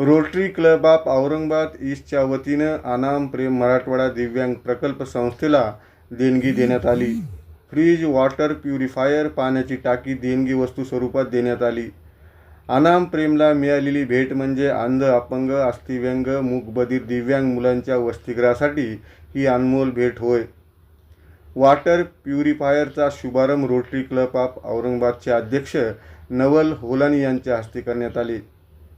Rotary club of Aurangabad ईस्टच्या वतीनं आनाम प्रेम मराठवाडा दिव्यांग प्रकल्प संस्थेला देणगी देण्यात आली. फ्रीज वॉटर प्युरिफायर पाण्याची टाकी देणगी वस्तू स्वरूपात देण्यात आली. आनाम प्रेमला मिळालेली भेट म्हणजे अंध अपंग अस्थिव्यंग मूकबधीर दिव्यांग मुलांच्या वसतिगृहासाठी ही अनमोल भेट होय. वॉटर प्युरिफायरचा शुभारंभ रोटरी क्लब ऑफ औरंगाबादचे अध्यक्ष नवल होलानी यांच्या हस्ते करण्यात आले.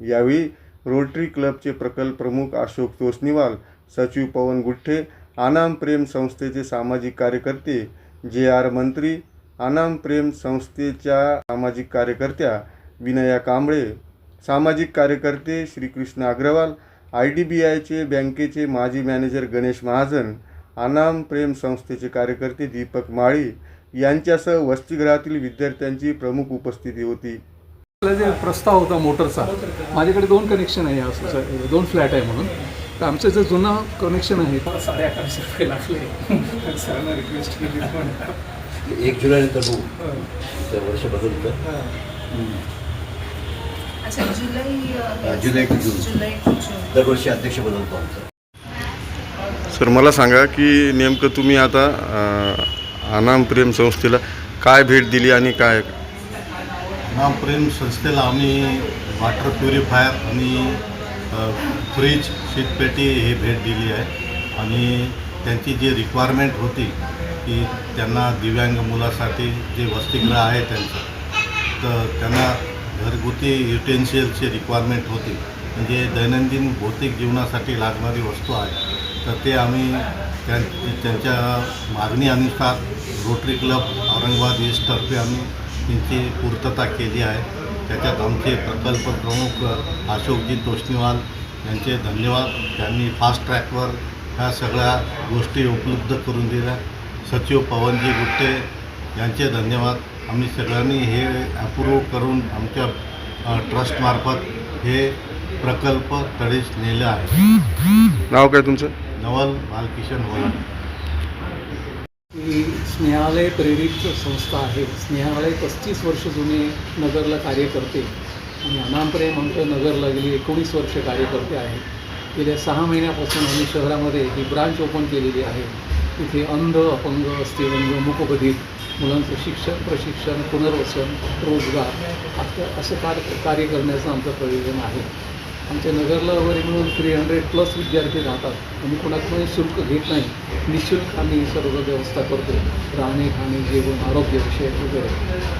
यावेळी रोटरी क्लबचे प्रकल्प प्रमुख अशोक तोसनिवाल सचिव पवन गुठ्ठे आनाम प्रेम संस्थेचे सामाजिक कार्यकर्ते जे आर मंत्री आनाम प्रेम संस्थेच्या सामाजिक कार्यकर्त्या विनया कांबळे सामाजिक कार्यकर्ते Shrikrishna Agrawal I D B आयचे बँकेचे माजी मॅनेजर गणेश महाजन आनाम प्रेम संस्थेचे कार्यकर्ते दीपक माळी यांच्यासह वसतिगृहातील विद्यार्थ्यांची प्रमुख उपस्थिती होती. जे प्रस्ताव होता मोटरचा माझ्याकडे दोन कनेक्शन आहे सोसाय- दोन फ्लॅट आहे म्हणून. तर आमचं जे जुनं कनेक्शन आहे साडे अकराशे रुपये लागले. सरांना रिक्वेस्ट केली पण. एक जुलैनंतर बघू. तर वर्ष बदलतं. अच्छा जुलै जुलै ते जून. जुलै दरवर्षी अध्यक्ष बदलतो आमचा. सर मला सांगा की नेमकं तुम्ही आता आनाम प्रेम संस्थेला काय भेट दिली आणि काय नामप्रेम संस्थेला आम्ही वॉटर प्युरिफायर आणि फ्रीज शीतपेटी हे भेट दिली आहे. आणि त्यांची जी रिक्वायरमेंट होती की त्यांना दिव्यांग मुलासाठी जे वसतिगृह आहे त्यांचं तर त्यांना घरगुती युटेन्शियलची रिक्वायरमेंट होती. म्हणजे दैनंदिन भौतिक जीवनासाठी लागणारी वस्तू आहे. तर ते आम्ही त्यां त्यांच्या मागणीनुसार रोटरी क्लब औरंगाबाद ईस्टतर्फे आम्ही त्यांची पूर्तता केली आहे. त्याच्यात आमचे प्रकल्प प्रमुख अशोकजी तोष्णीवाल यांचे धन्यवाद. त्यांनी फास्ट ट्रॅकवर ह्या सगळ्या गोष्टी उपलब्ध करून दिल्या. सचिव पवनजी गुट्टे यांचे धन्यवाद. आम्ही सगळ्यांनी हे अप्रूव्ह करून आमच्या ट्रस्टमार्फत हे प्रकल्प तडीस नेले आहे. नाव काय तुमचं? नवल बालकिशन होलाड ही स्नेहालय प्रेरित संस्था आहे. स्नेहालय पस्तीस वर्ष जुने नगरला कार्य करते. आणि अनामप्रेम आमच्या नगरला गेली एकोणीस वर्ष कार्य करते आहे. गेल्या सहा महिन्यापासून आम्ही शहरामध्ये ही ब्रांच ओपन केलेली आहे. तिथे अंध अपंग अस्थिव्यंग मुकबधीर मुलांचं शिक्षण प्रशिक्षण पुनर्वसन रोजगार असं असं कार्य कार्य करण्याचं आमचं प्रयोजन आहे. आमच्या नगरला वगैरे मिळून थ्री हंड्रेड प्लस विद्यार्थी राहतात. आणि कोणाकडे शुल्क घेत नाही. निशुल्क आम्ही सर्व व्यवस्था करतो. राहणे खाणे जेवण आरोग्य विषय वगैरे.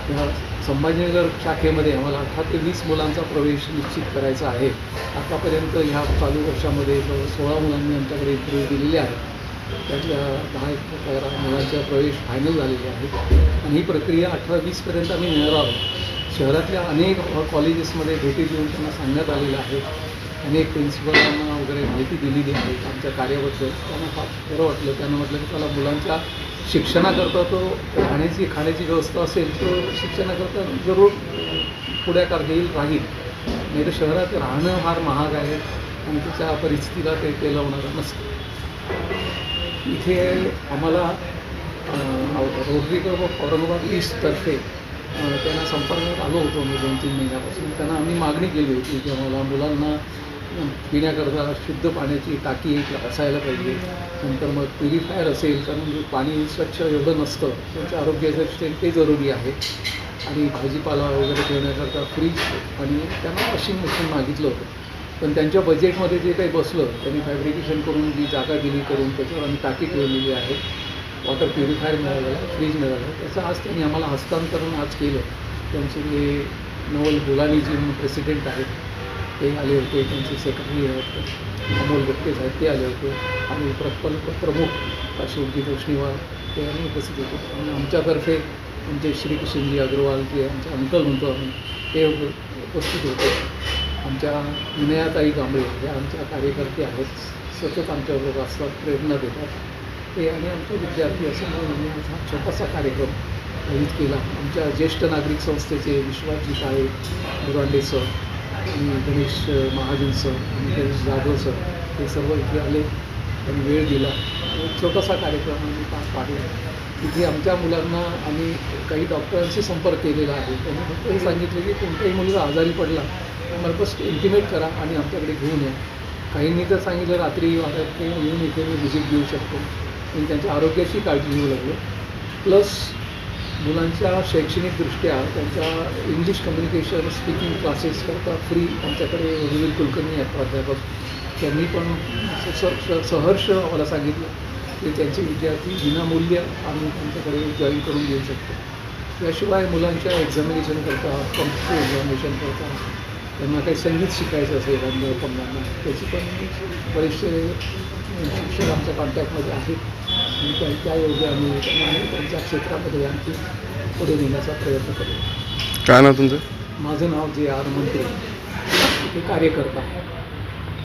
ह्या संभाजीनगर शाखेमध्ये आम्हाला अठरा ते वीस मुलांचा प्रवेश निश्चित करायचा आहे. आतापर्यंत ह्या चालू वर्षामध्ये सोळा मुलांनी आमच्याकडे इंटरव्ह्यू दिलेले आहेत त्यातल्या दहा एक तेरा मुलांचा प्रवेश फायनल झालेले आहेत. आणि ही प्रक्रिया अठरा वीसपर्यंत आम्ही नेणार आहोत. शहरातल्या अनेक कॉलेजेसमध्ये भेटी देऊन त्यांना सांगण्यात आलेलं आहे. अनेक प्रिन्सिपलांना वगैरे माहिती दिलेली आहे आमच्या कार्याबद्दल. त्यांना फार बरं वाटलं. त्यांना म्हटलं की त्याला मुलांच्या शिक्षणाकरता तो राहण्याची खाण्याची व्यवस्था असेल तो शिक्षणाकरता जरूर पुढ्याकार घेईल राहील. नाही तर शहरात राहणं फार महाग आहे आणि त्याच्या परिस्थितीला ते ते लावणारं नसतं. इथे आम्हाला अ, रोटरी औरंगाबाद ईस्टतर्फे त्यांना संपर्कात आलो होतो मी दोन तीन महिन्यापासून. त्यांना आम्ही मागणी केली होती की आम्हाला मुलांना पिण्याकरता शुद्ध पाण्याची टाकी एक असायला पाहिजे. नंतर मग प्युरिफायर असेल कारण म्हणजे पाणी स्वच्छ एवढं नसतं. त्यांच्या आरोग्याच्या दृष्टीने ते जरुरी आहे. आणि भाजीपाला वगैरे ठेवण्याकरता फ्रीज आणि त्यांना वॉशिंग मशीन मागितलं होतं. पण त्यांच्या बजेटमध्ये जे काही बसलं त्यांनी फॅब्रिकेशन करून जी जागा दिली करून त्याच्यावर आम्ही टाकी ठेवलेली आहे. वॉटर प्युरिफायर मिळालेलं फ्रीज मिळालं त्याचं आज त्यांनी आम्हाला हस्तांतरण आज केलं. त्यांचे जे नवल गुलानी जे प्रेसिडेंट आहेत ते आले होते त्यांचे सेक्रेटरी आहेत अमोल गुप्ते साहेब ते आले होते. आणि प्रकल्प प्रमुख अशोकजी तोष्णीवाल ते आम्ही उपस्थित होते. आणि आमच्यातर्फे आमचे श्रीकृष्णजी अग्रवाल जे आमचे अंकल म्हणतो आम्ही ते उपस्थित होते. आमच्या विनयाताई कांबळे या आमच्या कार्यकर्ते आहेत. सतत आमच्याबरोबर असतात प्रेरणा देतात. ते आणि आमचे विद्यार्थी असं म्हणून हा छोटासा कार्यक्रम आयोजित केला. आमच्या ज्येष्ठ नागरिक संस्थेचे Vishwasji Kale Burande sir Ganesh Mahajan sir Ganesh Jadhav sir हे सर्व इथे आले. त्यांनी वेळ दिला. छोटासा कार्यक्रम आम्ही पार पाडला तिथे आमच्या मुलांना आम्ही काही डॉक्टरांशी संपर्क केलेला आहे. त्यांनी फक्त हे सांगितले की कोणताही मुलगा आजारी पडला मला फस्ट इंटिमेट करा आणि आमच्याकडे घेऊन या. काहींनी तर सांगितलं रात्री वाटत येऊन इथे मी व्हिजिट घेऊ शकतो. आणि त्यांच्या आरोग्याची काळजी घेऊ लागलो. प्लस मुलांच्या शैक्षणिकदृष्ट्या त्यांच्या इंग्लिश कम्युनिकेशन स्पीकिंग क्लासेस करता फ्री आमच्याकडे विविध कुलकर्णी आहेत प्राध्यापक. त्यांनी पण स- सहर्ष मला सांगितलं की त्यांचे विद्यार्थी विनामूल्य आम्ही त्यांच्याकडे जॉईन करून घेऊ शकतो. याशिवाय मुलांच्या एक्झामिनेशन करता कॉम्पिटिटिव्ह एक्झामिनेशन करता त्यांना काही संगीत शिकायचं असेल अन्य अपंगांना त्याची पण बरेचसे शिक्षक आमच्या कॉन्टॅक्टमध्ये आहेत. आणि त्या त्या योग्य आम्ही त्यांच्या क्षेत्रामध्ये आणखी पुढे नेण्याचा प्रयत्न करू काय नाव तुमचं? माझं नाव जे आर मंत्री ते कार्यकर्ता. आहे